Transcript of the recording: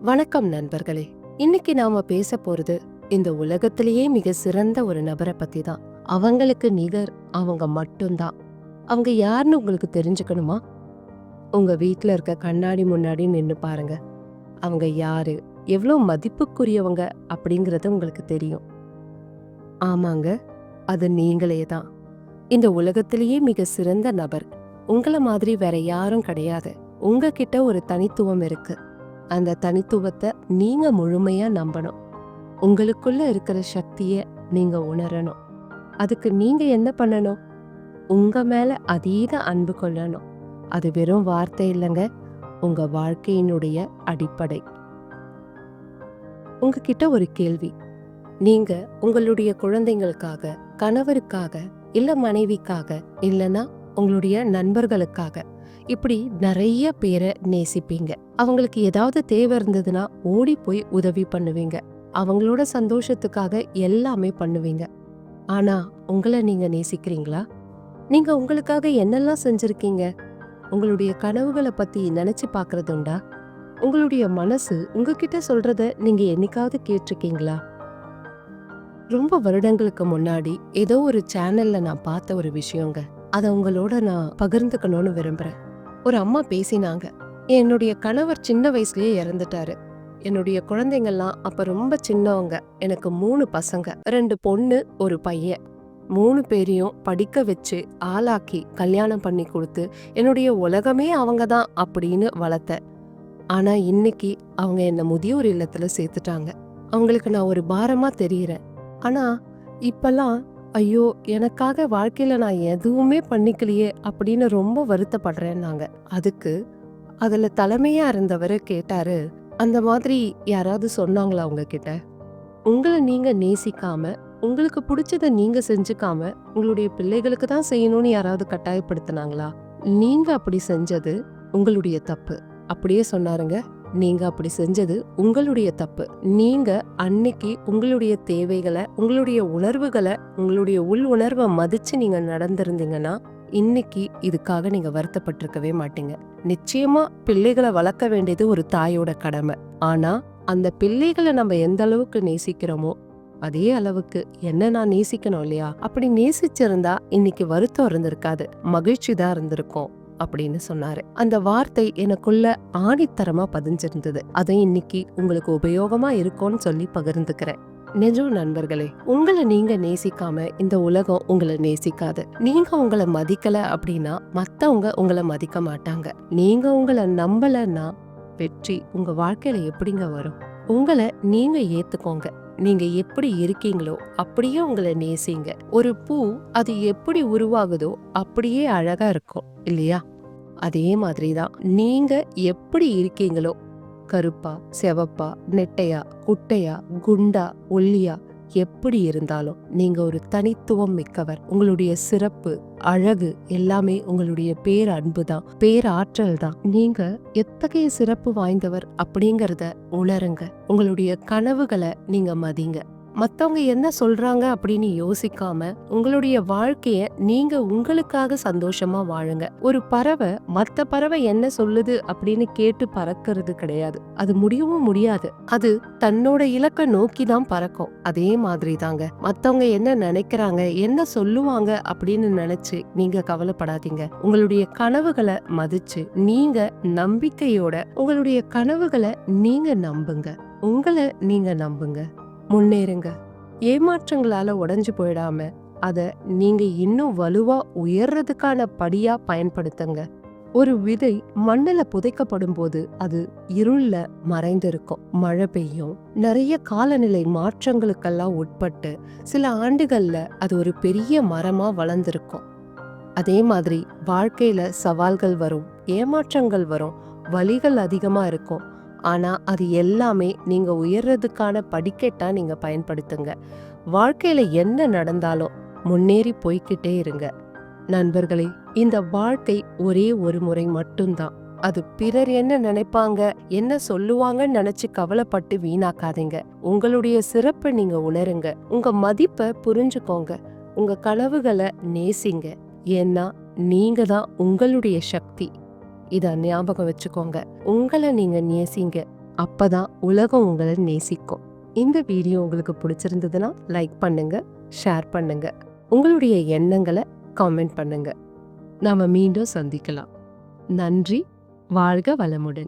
வணக்கம் நண்பர்களே. இன்னைக்கு நாம பேச போறது இந்த உலகத்திலேயே மிக சிறந்த ஒரு நபரை பத்தி தான். அவங்களுக்கு நிகர் அவங்க மட்டும்தான். அவங்க யாருன்னு உங்களுக்கு தெரிஞ்சுக்கணுமா? உங்க வீட்டில் இருக்க கண்ணாடி முன்னாடி நின்று பாருங்க. அவங்க யாரு? எவ்வளோ மதிப்புக்குரியவங்க அப்படிங்கிறது உங்களுக்கு தெரியும். ஆமாங்க அது நீங்களே தான். இந்த உலகத்திலேயே மிக சிறந்த நபர். உங்களை மாதிரி வேற யாரும் கிடையாது. உங்ககிட்ட ஒரு தனித்துவம் இருக்குது அந்த தனித்துவத்தை நீங்க முழுமையா நம்பணும். உங்களுக்குள்ள இருக்கிற சக்தியை நீங்க உணரணும். அதுக்கு நீங்க என்ன பண்ணணும்? உங்க மேல அதீத அன்பு கொள்ளணும். அது வெறும் வார்த்தை இல்லைங்க. உங்க வாழ்க்கையினுடைய அடிப்படை. உங்ககிட்ட ஒரு கேள்வி. நீங்க உங்களுடைய குழந்தைங்களுக்காக கணவருக்காக இல்ல மனைவிக்காக இல்லைன்னா உங்களுடைய நண்பர்களுக்காக இப்படி நிறைய பேரை நேசிப்பீங்க. அவங்களுக்கு ஏதாவது தேவை இருந்ததுன்னா ஓடி போய் உதவி பண்ணுவீங்க. அவங்களோட சந்தோஷத்துக்காக எல்லாமே பண்ணுவீங்க. ஆனா உங்களை நீங்க நேசிக்கிறீங்களா? நீங்க உங்களுக்காக என்னெல்லாம் செஞ்சிருக்கீங்க? உங்களுடைய கனவுகளை பத்தி நினைச்சு பார்க்கறதுண்டா உங்களுடைய மனசு உங்ககிட்ட சொல்றத நீங்க என்னைக்காவது கேட்டிருக்கீங்களா? ரொம்ப வருடங்களுக்கு முன்னாடி ஏதோ ஒரு சேனல்ல நான் பார்த்த ஒரு விஷயங்க. அதை உங்களோட நான் பகிர்ந்துக்கணும்னு விரும்புறேன். ஒரு அம்மா பேசினாங்க. என்னுடைய கணவர் சின்ன வயசுலயே இறந்துட்டாரு. என்னுடைய குழந்தைங்கள்லாம் அப்ப ரொம்ப சின்னவங்க. எனக்கு மூணு பசங்க. ரெண்டு பொண்ணு ஒரு பையன். மூணு பேரையும் படிக்க வச்சு ஆளாக்கி கல்யாணம் பண்ணி கொடுத்து என்னுடைய உலகமே அவங்க தான் அப்படின்னு வளர்த்த. ஆனா இன்னைக்கு அவங்க என்னை முதியோர் இல்லத்துல சேர்த்துட்டாங்க. அவங்களுக்கு நான் ஒரு பாரமா தெரியுறேன். ஆனா இப்பெல்லாம் ஐயோ எனக்காக வாழ்க்கையில் நான் எதுவுமே பண்ணிக்கலையே அப்படின்னு ரொம்ப வருத்தப்படுறேன்னாங்க. அதுக்கு அதில் தலைமையாக இருந்தவர் கேட்டாரு அந்த மாதிரி யாராவது சொன்னாங்களா அவங்கக்கிட்ட உங்களை நீங்கள் நேசிக்காம உங்களுக்கு பிடிச்சத நீங்கள் செஞ்சுக்காம உங்களுடைய பிள்ளைகளுக்கு தான் செய்யணும்னு யாராவது கட்டாயப்படுத்தினாங்களா? நீங்கள் அப்படி செஞ்சது உங்களுடைய தப்பு. அப்படியே சொன்னாருங்க. நீங்க அப்படி செஞ்சது உங்களுடைய தப்பு. நீங்க அன்னைக்கு உங்களுடைய தேவைகளை உங்களுடைய உணர்வுகளை உங்களுடைய உள் உணர்வை மதிச்சு நீங்க நடந்திருந்தீங்கன்னா இன்னைக்கு இதுக்காக நீங்க வருத்தப்பட்டிருக்கவே மாட்டீங்க. நிச்சயமா பிள்ளைகளை வளர்க்க வேண்டியது ஒரு தாயோட கடமை. ஆனா அந்த பிள்ளைகளை நம்ம எந்த அளவுக்கு நேசிக்கிறோமோ அதே அளவுக்கு என்ன நான் நேசிக்கணும் இல்லையா? அப்படி நேசிச்சிருந்தா இன்னைக்கு வருத்தம் இருந்திருக்காது. மகிழ்ச்சி தான் இருந்திருக்கும். அப்படின்னு சொன்னாரு. அந்த வார்த்தை எனக்குள்ள ஆணித்தரமா பதிஞ்சிருந்தது. அதை இன்னைக்கு உங்களுக்கு உபயோகமா இருக்கும்னு சொல்லி பகிர்ந்துக்கிறேன். நிஜம் நண்பர்களே உங்களை நீங்க நேசிக்காம இந்த உலகம் உங்களை நேசிக்காது. நீங்க உங்களை மதிக்கல அப்படின்னா மத்தவங்க உங்களை மதிக்க மாட்டாங்க. நீங்க உங்களை நம்பலன்னா வெற்றி உங்க வாழ்க்கையில எப்படிங்க வரும்? உங்களை நீங்க ஏத்துக்கோங்க. நீங்க எப்படி இருக்கீங்களோ அப்படியே உங்களை நேசிங்க. ஒரு பூ அது எப்படி உருவாகுதோ அப்படியே அழகா இருக்கும் இல்லையா? அதே மாதிரி தான் நீங்க எப்படி இருக்கீங்களோ கருப்பா செவப்பா நெட்டையா குட்டையா குண்டா ஒல்லியா எப்படி இருந்தாலும் நீங்க ஒரு தனித்துவம் மிக்கவர். உங்களுடைய சிறப்பு அழகு எல்லாமே உங்களுடைய பேர் அன்பு தான் பேராற்றல் தான். நீங்க எத்தகைய சிறப்பு வாய்ந்தவர் அப்படிங்கறத உணருங்க. உங்களுடைய கனவுகளை நீங்க மதிங்க. மற்றவங்க என்ன சொல்றாங்க அப்படின்னு யோசிக்காம உங்களுடைய வாழ்க்கைய நீங்க உங்களுக்காக சந்தோஷமா வாழுங்க. ஒரு பறவை மற்ற பறவை என்ன சொல்லுது அப்படின்னு கேட்டு பறக்கிறது கிடையாது. அது முடியவும் முடியாது. அது தன்னோட இலக்கை நோக்கி தான் பறக்கும். அதே மாதிரி தாங்க. மத்தவங்க என்ன நினைக்கிறாங்க என்ன சொல்லுவாங்க அப்படின்னு நினைச்சு நீங்க கவலைப்படாதீங்க. உங்களுடைய கனவுகளை மதிச்சு நீங்க நம்பிக்கையோட உங்களுடைய கனவுகளை நீங்க நம்புங்க. உங்களை நீங்க நம்புங்க. முன்னேறுங்க. ஏமாற்றங்களால உடஞ்சு போயிடாம அதை நீங்க இன்னும் வலுவா உயர்றதுக்கான படியா பயன்படுத்துங்க. ஒரு விதை மண்ணில் புதைக்கப்படும் போது அது இருள்ல மறைந்திருக்கும். மழை பெய்யும். நிறைய காலநிலை மாற்றங்களுக்கெல்லாம் உட்பட்டு சில ஆண்டுகள்ல அது ஒரு பெரிய மரமா வளர்ந்திருக்கும். அதே மாதிரி வாழ்க்கையில சவால்கள் வரும் ஏமாற்றங்கள் வரும் வலிகள் அதிகமா இருக்கும். ஆனால் அது எல்லாமே நீங்கள் உயர்றதுக்கான படிக்கட்டாக நீங்கள் பயன்படுத்துங்க. வாழ்க்கையில் என்ன நடந்தாலும் முன்னேறி போய்க்கிட்டே இருங்க. நண்பர்களே இந்த வாழ்க்கை ஒரே ஒரு முறை மட்டும்தான். அது பிறர் என்ன நினைப்பாங்க என்ன சொல்லுவாங்கன்னு நினைச்சு கவலைப்பட்டு வீணாக்காதீங்க. உங்களுடைய சிறப்பை நீங்க உணருங்க. உங்க மதிப்பை புரிஞ்சுக்கோங்க. உங்க கனவுகளை நேசிங்க. ஏன்னா நீங்க தான் உங்களுடைய சக்தி. இதை ஞாபகம் வச்சுக்கோங்க. உங்களை நீங்கள் நேசிங்க. அப்பதான் உலகம் உங்களை நேசிக்கும். இந்த வீடியோ உங்களுக்கு பிடிச்சிருந்ததுன்னா லைக் பண்ணுங்க ஷேர் பண்ணுங்க. உங்களுடைய எண்ணங்களை காமெண்ட் பண்ணுங்க. நாம மீண்டும் சந்திக்கலாம். நன்றி வாழ்க வளமுடன்.